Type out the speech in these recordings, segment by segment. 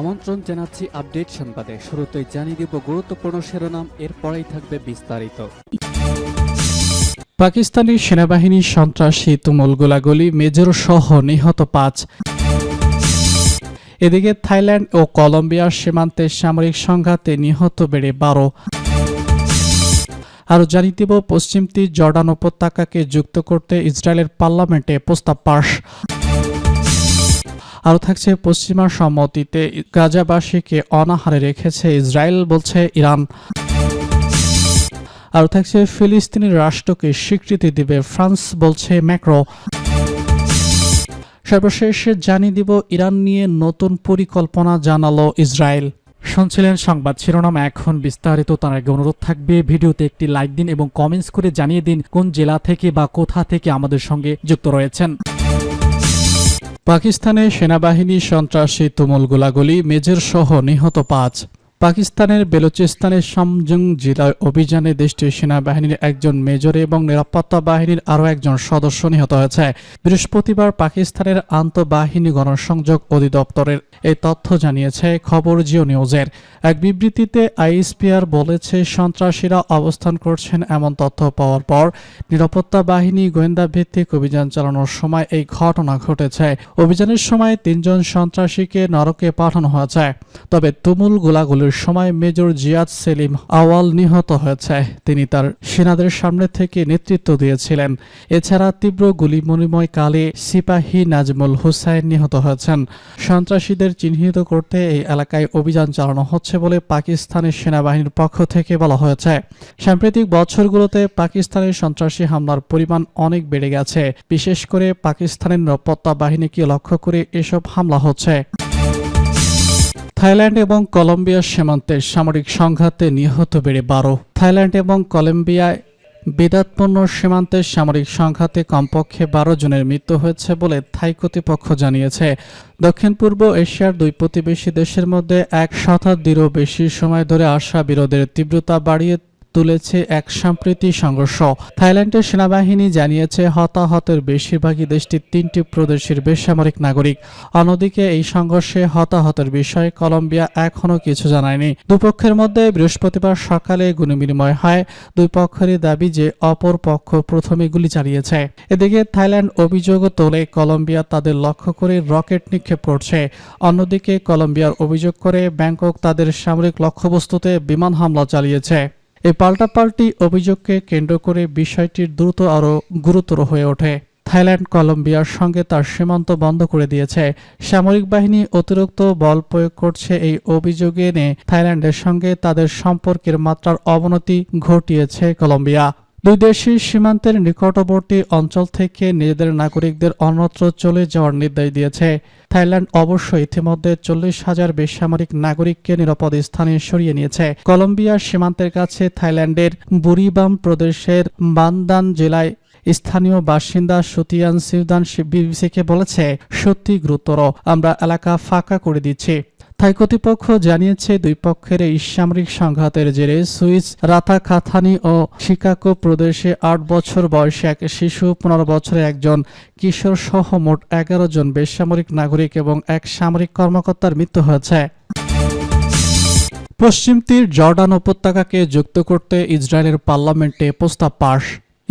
আমন্ত্রণ জানাচ্ছি আপডেট সংবাদে। শুরুতেই জানিয়ে দিব গুরুত্বপূর্ণ শিরোনাম, এরপরেই থাকবে বিস্তারিত। পাকিস্তানি সেনাবাহিনী সন্ত্রাসী তুমুল গোলাগুলি মেজর সহ নিহত পাঁচ। এদিকে থাইল্যান্ড ও কলম্বিয়ার সীমান্তে সামরিক সংঘাতে নিহত বেড়ে বারো। আরও জানিয়ে দিব পশ্চিম তীর জর্ডান উপত্যকাকে যুক্ত করতে ইসরায়েলের পার্লামেন্টে প্রস্তাব পাশ। আরও থাকছে পশ্চিমা সম্মতিতে গাজাবাসীকে অনাহারে রেখেছে ইসরায়েল বলছে ইরান। আরও থাকছে ফিলিস্তিনি রাষ্ট্রকে স্বীকৃতি দিবে ফ্রান্স বলছে ম্যাক্রো। সর্বশেষ জানিয়ে দিব, ইরান নিয়ে নতুন পরিকল্পনা জানালো ইসরায়েল। শুনছিলেন সংবাদ শিরোনাম, এখন বিস্তারিত, তার আগে অনুরোধ থাকবে, ভিডিওতে একটি লাইক দিন এবং কমেন্টস করে জানিয়ে দিন কোন জেলা থেকে বা কোথা থেকে আমাদের সঙ্গে যুক্ত রয়েছেন। পাকিস্তানে সেনাবাহিনী সন্ত্রাসী তুমুল গোলাগুলি মেজর সহ নিহত পাঁচ। পাকিস্তানের বেলুচিস্তানের সামজং জেলায় অভিযানে দেশটির সেনাবাহিনীর একজন মেজর এবং নিরাপত্তা বাহিনীর আরও একজন সদস্য নিহত হয়েছে। বৃহস্পতিবার পাকিস্তানের আন্তঃবাহিনী গণসংযোগ অধিদপ্তরের এই তথ্য জানিয়েছে খবর জিও নিউজের। এক বিবৃতিতে আইএসপিআর বলেছে, সন্ত্রাসীরা অবস্থান করছেন এমন তথ্য পাওয়ার পর নিরাপত্তা বাহিনী গোয়েন্দা ভিত্তিক অভিযান চালানোর সময় এই ঘটনা ঘটেছে। অভিযানের সময় তিনজন সন্ত্রাসীকে নরকে পাঠানো হয়েছে। তবে তুমুল গোলাগুলির সময় মেজর জিয়াদ সেলিম আওয়াল নিহত হয়েছে। তিনি তার সেনাদের সামনে থেকে নেতৃত্ব দিয়েছিলেন। এছাড়া তীব্র গুলিমণিময় কালে সিপাহী নাজমুল হুসাইন নিহত হয়েছেন। সন্ত্রাসীদের চিহ্নিত করতে এই এলাকায় অভিযান চালানো হচ্ছে বলে পাকিস্তানের সেনাবাহিনীর পক্ষ থেকে বলা হয়েছে। সাম্প্রতিক বছরগুলোতে পাকিস্তানের সন্ত্রাসী হামলার পরিমাণ অনেক বেড়ে গেছে। বিশেষ করে পাকিস্তানের নিরাপত্তা বাহিনীকে লক্ষ্য করে এসব হামলা হচ্ছে। থাইল্যান্ড এবং কলম্বিয়া সীমান্তে সামরিক সংঘাতে নিহত বেড়ে বারো। থাইল্যান্ড এবং কলম্বিয়ায় বিদাতপূর্ণ সীমান্তে সামরিক সংঘাতে কমপক্ষে বারো জনের মৃত্যু হয়েছে বলে থাই কর্তৃপক্ষ জানিয়েছে। দক্ষিণ পূর্ব এশিয়ার দুই প্রতিবেশী দেশের মধ্যে এক শতাব্দীরও বেশি সময় ধরে আসা বিরোধের তীব্রতা বাড়িয়ে তুলেছে এক সম্প্রীতি সংঘর্ষ। থাইল্যান্ডের সেনাবাহিনী জানিয়েছে, হতাহতের বেশিরভাগই দেশটির তিনটি প্রদেশের বেসামরিক নাগরিক। অন্যদিকে এই সংঘর্ষে হতাহতের বিষয়ে কলম্বিয়া এখনও কিছু জানায়নি। দুপক্ষের মধ্যে বৃহস্পতিবার সকালে গুলিবিনিময় হয়। দুই পক্ষেরই দাবি যে অপর পক্ষ প্রথমে গুলি চালিয়েছে। এদিকে থাইল্যান্ড অভিযোগ তোলে, কলম্বিয়া তাদের লক্ষ্য করে রকেট নিক্ষেপ করছে। অন্যদিকে কলম্বিয়ার অভিযোগ করে ব্যাংকক তাদের সামরিক লক্ষ্যবস্তুতে বিমান হামলা চালিয়েছে। এই পাল্টাপাল্টি অভিযোগকে কেন্দ্র করে বিষয়টির দ্রুত আরও গুরুতর হয়ে ওঠে। থাইল্যান্ড কলম্বিয়ার সঙ্গে তার সীমান্ত বন্ধ করে দিয়েছে। সামরিক বাহিনী অতিরিক্ত বল প্রয়োগ করছে এই অভিযোগে এনে থাইল্যান্ডের সঙ্গে তাদের সম্পর্কের মাত্রার অবনতি ঘটিয়েছে কলম্বিয়া। দুই দেশের সীমান্তের নিকটবর্তী অঞ্চল থেকে নিজেদের নাগরিকদের অন্যত্র চলে যাওয়ার নির্দেশ দিয়েছে। থাইল্যান্ড অবশ্য ইতিমধ্যে চল্লিশ হাজার বেসামরিক নাগরিককে নিরাপদ স্থানে সরিয়ে নিয়েছে। কলম্বিয়ার সীমান্তের কাছে থাইল্যান্ডের বুরিবাম প্রদেশের বান্দান জেলায় স্থানীয় বাসিন্দা সুতিয়ান সিউদান বিবিসিকে বলেছে, সত্যি গুরুতর। আমরা এলাকা ফাঁকা করে দিচ্ছি। থাই কর্তৃপক্ষ জানিয়েছে, দুই পক্ষের এই সামরিক সংঘাতের জেরে সুইস, রাতাকাথানি ও শিকাগো প্রদেশে আট বছর বয়সী এক শিশু, পনেরো বছরে একজন কিশোর সহ মোট এগারো জন বেসামরিক নাগরিক এবং এক সামরিক কর্মকর্তার মৃত্যু হয়েছে। পশ্চিম তীর জর্ডান উপত্যকাকে যুক্ত করতে ইসরায়েলের পার্লামেন্টে প্রস্তাব পাশ।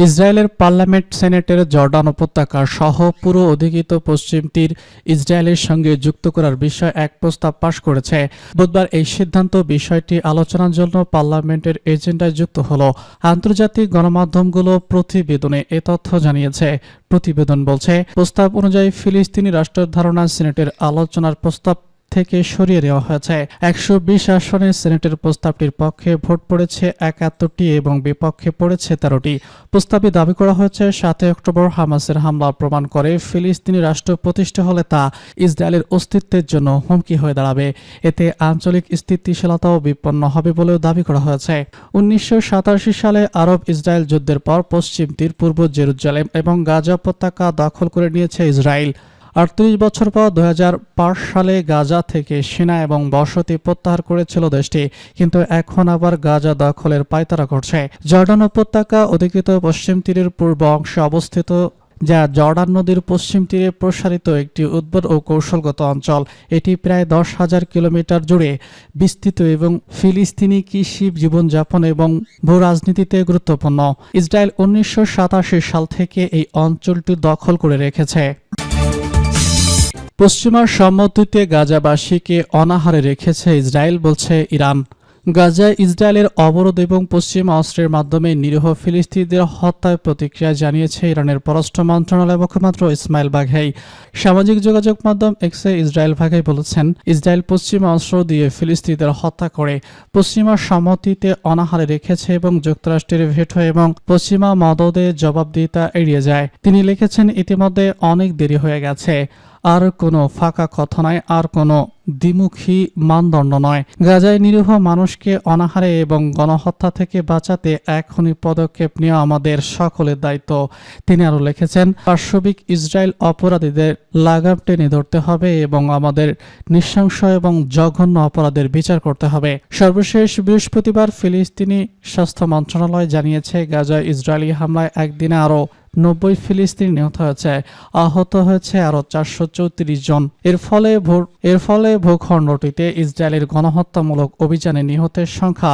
ইসরায়েলের পার্লামেন্ট সেনেটের জর্ডান উপত্যকা সহ পুরো অধিকৃত পশ্চিম তীর ইসরায়েলের সঙ্গে যুক্ত করার বিষয়ে এক প্রস্তাব পাশ করেছে। বুধবার এই সিদ্ধান্ত বিষয়টি আলোচনার জন্য পার্লামেন্টের এজেন্ডায় যুক্ত হলো। আন্তর্জাতিক গণমাধ্যমগুলো প্রতিবেদনে এ তথ্য জানিয়েছে। প্রতিবেদন বলছে, প্রস্তাব অনুযায়ী ফিলিস্তিনি রাষ্ট্রের ধারণা সিনেটের আলোচনার প্রস্তাব থেকে সরিয়ে দেওয়া হয়েছে। একশো বিশ আসনের সিনেটের প্রস্তাবটির পক্ষে ভোট পড়েছে একাত্তরটি এবং বিপক্ষে পড়েছে তেরোটি। প্রস্তাবে দাবি করা হয়েছে, সাতই অক্টোবর হামাসের হামলা প্রমাণ করে ফিলিস্তিনি রাষ্ট্র প্রতিষ্ঠা হলে তা ইসরায়েলের অস্তিত্বের জন্য হুমকি হয়ে দাঁড়াবে। এতে আঞ্চলিক স্থিতিশীলতাও বিপন্ন হবে বলেও দাবি করা হয়েছে। উনিশশো সাতাশি সালে আরব ইসরায়েল যুদ্ধের পর পশ্চিম তীর পূর্ব জেরুজালেম এবং গাজা উপত্যকা দখল করে নিয়েছে ইসরায়েল। আটত্রিশ বছর পর দু হাজার পাঁচ সালে গাজা থেকে সেনা এবং বসতি প্রত্যাহার করেছিল দেশটি, কিন্তু এখন আবার গাজা দখলের পায়তারা করছে। জর্ডান উপত্যকা অধিকৃত পশ্চিম তীরের পূর্ব অংশে অবস্থিত, যা জর্ডান নদীর পশ্চিম তীরে প্রসারিত একটি উদ্ভট ও কৌশলগত অঞ্চল। এটি প্রায় দশ হাজার কিলোমিটার জুড়ে বিস্তৃত এবং ফিলিস্তিনি কৃষি, জীবনযাপন এবং ভূ রাজনীতিতে গুরুত্বপূর্ণ। ইসরায়েল উনিশশো সাতাশি সাল থেকে এই অঞ্চলটি দখল করে রেখেছে। পশ্চিমার সম্মতিতে গাজাবাসীকে অনাহারে রেখেছে ইসরায়েল বলছে ইরান। গাজায় ইসরায়েলের অবরোধ এবং পশ্চিমা অস্ত্রের মাধ্যমে নিরীহ ফিলিস্তিনিদের হত্যায় প্রতিক্রিয়া জানিয়েছে ইরানের পররাষ্ট্র মন্ত্রণালয়ের মুখপাত্র ইসমাইল বাঘাই। সামাজিক যোগাযোগ মাধ্যম এক্সে ইসরায়েল বাঘাই বলেছেন, ইসরায়েল পশ্চিমা অস্ত্র দিয়ে ফিলিস্তিনিদের হত্যা করে পশ্চিমা সম্মতিতে অনাহারে রেখেছে এবং যুক্তরাষ্ট্রের ভেটো এবং পশ্চিমা মদদে জবাবদিহিতা এড়িয়ে যায়। তিনি লিখেছেন, ইতিমধ্যে অনেক দেরি হয়ে গেছে। আর কোনো ফাঁকা কথা নয় আর কোনো দ্বিমুখী মানদণ্ড নয়। গাজায় নিরীহ মানুষকে অনাহারে এবং গণহত্যা থেকে বাঁচাতে এখনই পদক্ষেপ নেওয়া আমাদের সকলের দায়িত্ব। তিনি আরও লিখেছেন, পার্শ্ববিক ইসরায়েল অপরাধীদের লাগাম টেনে ধরতে হবে এবং আমাদের নৃশংস এবং জঘন্য অপরাধের বিচার করতে হবে। সর্বশেষ বৃহস্পতিবার ফিলিস্তিনি স্বাস্থ্য মন্ত্রণালয় জানিয়েছে, গাজায় ইসরায়েলি হামলায় একদিনে আরও নব্বই ফিলিস্তিনি নিহত হয়েছে। আহত হয়েছে আরও চারশো চৌত্রিশ জন। এর ফলে এর ফলে ভূখণ্ডটিতে ইসরায়েলের গণহত্যামূলক অভিযানে নিহতের সংখ্যা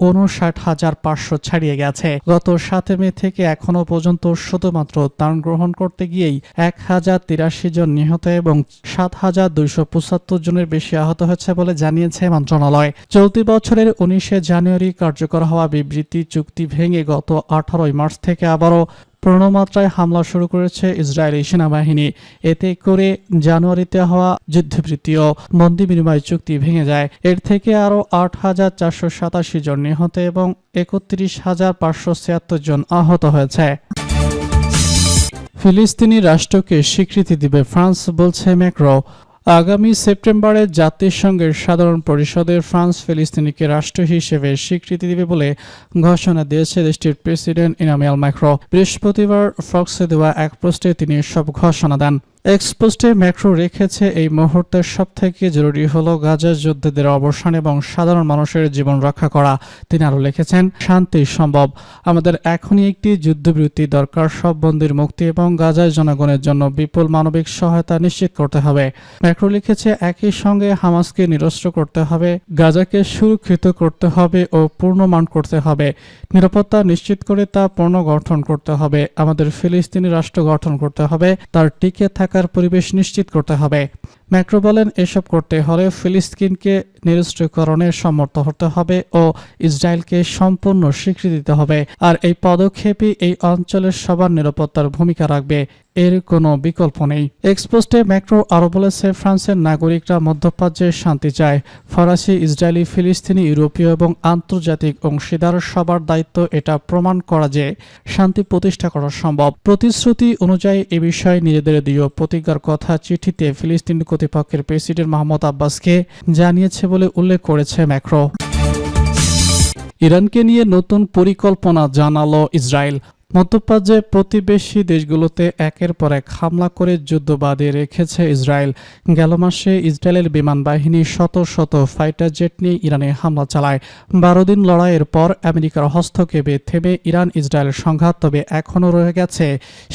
উনষাট হাজার পাঁচশো ছাড়িয়ে গেছে। গত সাত মে থেকে এখনও পর্যন্ত শুধুমাত্র ত্রাণ গ্রহণ করতে গিয়েই এক হাজার তিরাশি জন নিহত এবং সাত হাজার দুইশো পঁচাত্তর জনের বেশি আহত হয়েছে বলে জানিয়েছে মন্ত্রণালয়। চলতি বছরের উনিশে জানুয়ারি কার্যকর হওয়া বিবৃতি চুক্তি ভেঙে গত আঠারোই মার্চ থেকে আবারও পূর্ণমাত্রায় হামলা শুরু করেছে ইসরায়েলি সেনাবাহিনী। এতে করে জানুয়ারিতে হওয়া যুদ্ধবৃত্তি ও বন্দি বিনিময় চুক্তি ভেঙে যায়। এর থেকে আরও আট হাজার চারশো সাতাশি জন নিহত এবং একত্রিশ হাজার পাঁচশো ছিয়াত্তর জন আহত হয়েছে। ফিলিস্তিনি রাষ্ট্রকে স্বীকৃতি দিবে ফ্রান্স বলছে ম্যাক্রো। আগামী সেপ্টেম্বরে জাতিসংঘের সাধারণ পরিষদের ফ্রান্স ফিলিস্তিনিকে রাষ্ট্র হিসেবে স্বীকৃতি দিবে বলে ঘোষণা দিয়েছে দেশটির প্রেসিডেন্ট ইনামিয়াল ম্যাক্রো। বৃহস্পতিবার ফক্সে দেওয়া এক পোস্টে তিনি সব ঘোষণা দেন। এক্সপোস্টে ম্যাক্রো রেখেছে এই মুহূর্তের সব থেকে জরুরি হলো গাজার যোদ্ধাদের অবসান এবং সাধারণ মানুষের জীবন রক্ষা করা। তিনি আরও লিখেছেন, শান্তি সম্ভব। আমাদের এখনই একটি যুদ্ধবিরতি দরকার। সব বন্দির মুক্তি এবং গাজার জনগণের জন্য বিপুল মানবিক সহায়তা নিশ্চিত করতে হবে। ম্যাক্রো লিখেছে, একই সঙ্গে হামাসকে নিরস্ত্র করতে হবে, গাজাকে সুরক্ষিত করতে হবে ও পূর্ণমান করতে হবে। নিরাপত্তা নিশ্চিত করে তা পুনর্গঠন করতে হবে। আমাদের ফিলিস্তিনি রাষ্ট্র গঠন করতে হবে। তার টিকে থাকার পরিবেশ নিশ্চিত করতে হবে। ম্যাক্রো বলেন এসব করতে হলে ফিলিস্তিনকে নিরস্ত্রীকরণের সমর্থ হতে হবে ও ইসরায়েলকে সম্পূর্ণ স্বীকৃতি দিতে হবে। আর এই পদক্ষেপই এই অঞ্চলের সবার নিরাপত্তার ভূমিকা রাখবে, এর কোনো বিকল্প নেই। এক্সপোস্টে ম্যাক্রো আরও বলেছে, ফ্রান্সের নাগরিকরা মধ্যপ্রাচ্যে শান্তি চায়। ফরাসি, ইসরায়েলি, ফিলিস্তিনি, ইউরোপীয় এবং আন্তর্জাতিক অংশীদার সবার দায়িত্ব এটা প্রমাণ করা যে শান্তি প্রতিষ্ঠা করা সম্ভব। প্রতিশ্রুতি অনুযায়ী এ বিষয়ে নিজেদের দৃঢ় প্রতিজ্ঞার কথা চিঠিতে ফিলিস্তিনি কর্তৃপক্ষের প্রেসিডেন্ট মাহমুদ আব্বাসকে জানিয়েছে বলে উল্লেখ করেছে ম্যাক্রো। ইরানকে নিয়ে নতুন পরিকল্পনা জানালো ইসরায়েল। মধ্যপ্রাচ্যে প্রতিবেশী দেশগুলোতে একের পর এক হামলা করে যুদ্ধ বাঁধিয়ে রেখেছে ইসরায়েল। গেল মাসে ইসরায়েলের বিমান বাহিনী শত শত ফাইটার জেট নিয়ে ইরানে হামলা চালায়। বারো দিন লড়াইয়ের পর আমেরিকার হস্তক্ষেপে থেমে ইরান ইসরায়েল সংঘাত তবে এখনও রয়ে গেছে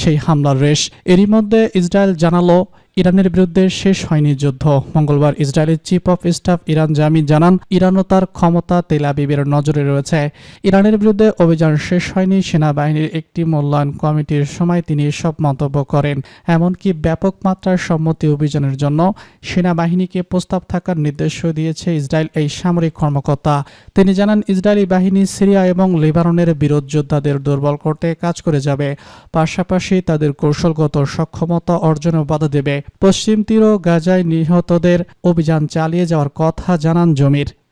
সেই হামলার রেশ। এরই মধ্যে ইসরায়েল জানালো ইরানের বিরুদ্ধে শেষ হয়নি যুদ্ধ। মঙ্গলবার ইসরায়েলের চিফ অফ স্টাফ ইরান জামি জানান, ইরানও তার ক্ষমতা তেল আবিবের নজরে রয়েছে। ইরানের বিরুদ্ধে অভিযান শেষ হয়নি, সেনাবাহিনীর একটি মূল্যায়ন কমিটির সময় তিনি এসব মন্তব্য করেন। এমনকি ব্যাপক মাত্রার সম্মতি অভিযানের জন্য সেনাবাহিনীকে প্রস্তাব থাকার নির্দেশও দিয়েছে ইসরায়েল এই সামরিক কর্মকর্তা। তিনি জানান, ইসরায়েলি বাহিনী সিরিয়া এবং লেবাননের বিরোধ যোদ্ধাদের দুর্বল করতে কাজ করে যাবে। পাশাপাশি তাদের কৌশলগত সক্ষমতা অর্জনে বাধা দেবে। পশ্চিম তীর গাজায় নিহতদের অভিযান চালিয়ে যাওয়ার কথা জানান জমির।